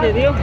de Dios,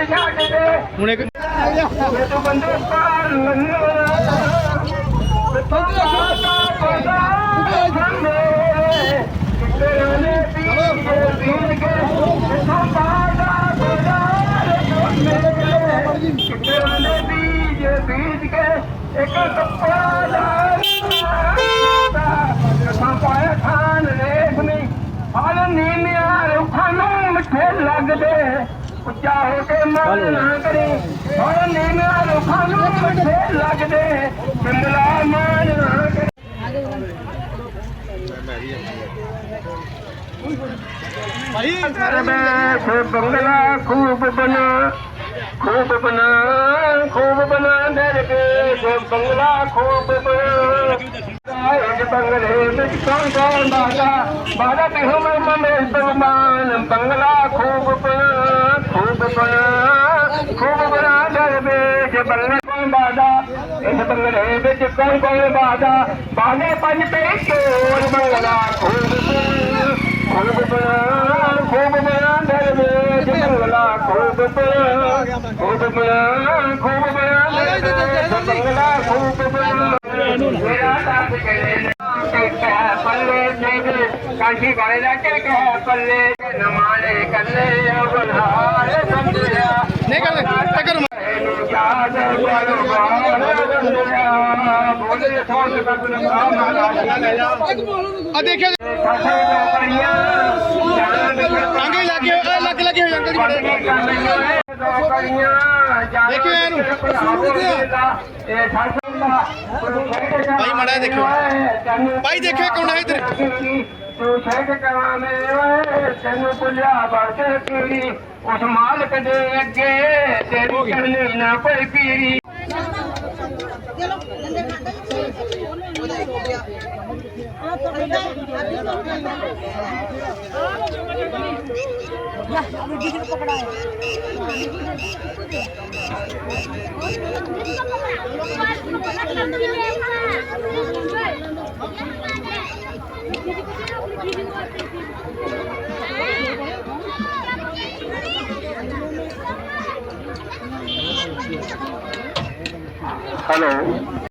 ਹੁਣ ਇੱਕ ਇੱਕ ਕੱਪੜਾ ਲਾ ਸਾਂ ਪਾਇਆ ਖਾਨ ਰੇਖਨੀ ਹਾਲ ਨੀਮਿਆ ਰੁੱਖਾਂ ਨੂੰ ਮਿੱਠੇ ਲੱਗਦੇ। ਉੱਚਾ ਹੋ ਕੇ ਮਨ ਨਾ ਕਰੇ। ਹੋਰ ਨੀਵਿਆਂ ਰੁੱਖਾਂ ਨੂੰ ਮੱਥੇ ਲੱਗਦੇ। ਬਿੰਦਲਾ ਮਾਨ ਨਾ ਕਰੇ। ਭਾਈ ਮੈਂ ਬੰਗਲਾ ਖੂਬ ਬਣਾ ਖੂਬ ਬਣਾ ਖੂਬ ਬਣਾ ਮੇਰੇ ਕੇ ਬੰਗਲਾ ਖੂਬ ਬਣਾ। ਬੰਗਲੇ ਵਿੱਚ ਕੌਣ ਕੌਣ ਬਾਜਾ? ਬਾਜਾ ਤੇ ਹਮ ਮੈਂ। ਬੰਗਲਾ ਖੂਬ ਬਣਾ ਖੂਬ ਬਣਾ ਦਰ ਵਿੱਚ ਬੰਗਲੇ ਬਾਦਾ ਇਸ ਬੰਗਲੇ ਵਿੱਚ ਕੌਣ ਕੌਣ ਬਾਦਾ ਬਾਨੇ ਪੰਜ ਤੇ ਚੋਰ ਬੰਗਲਾ ਖੂਬ ਖੂਬ ਬਣਾ ਖੂਬ ਬਣਾ ਦਰ ਵਿੱਚ ਬੰਗਲਾ ਖੂਬ ਬਣਾ ਖੂਬ ਬਣਾ ਖੂਬ ਬਣਾ ਬੰਗਲਾ ਖੂਬ ਬਣਾ ਮੇਰਾ ਦੱਸ ਕਰੇ ਪੱਲੇ ਨੇ ਕਾਸ਼ੀ ਵਾਲੇ ਦਾ ਟਿਕਾ ਪੱਲੇ ਨਹੀਂ ਕਰ ਟੱਕਰ ਆ ਦੇਖਿਆ ਅੰਗੇ ਲੱਗੇ ਲੱਗ ਲੱਗੇ ਹੋ ਜਾਂਦੇ ਜੀ ਬੜੇ ਦੇਖਿਓ ਇਹਨੂੰ। ਭਾਈ, ਮਾੜਾ ਦੇਖਿਓ। ਭਾਈ, ਦੇਖਿਓ ਕੌਣ ਹੈ ਇੱਧਰ? ਤੂੰ ਛੱਡ ਕਰਾਵੇਂ ਓਏ ਤੈਨੂੰ ਭੁੱਲਿਆ ਬਸ ਪੀਰੀ ਉਸ ਮਾਲਕ ਦੇ ਅੱਗੇ ਤੇਰੀ ਕਰਨੀ ਨਾ ਕੋਈ ਪੀਰੀ। ਹੈਲੋ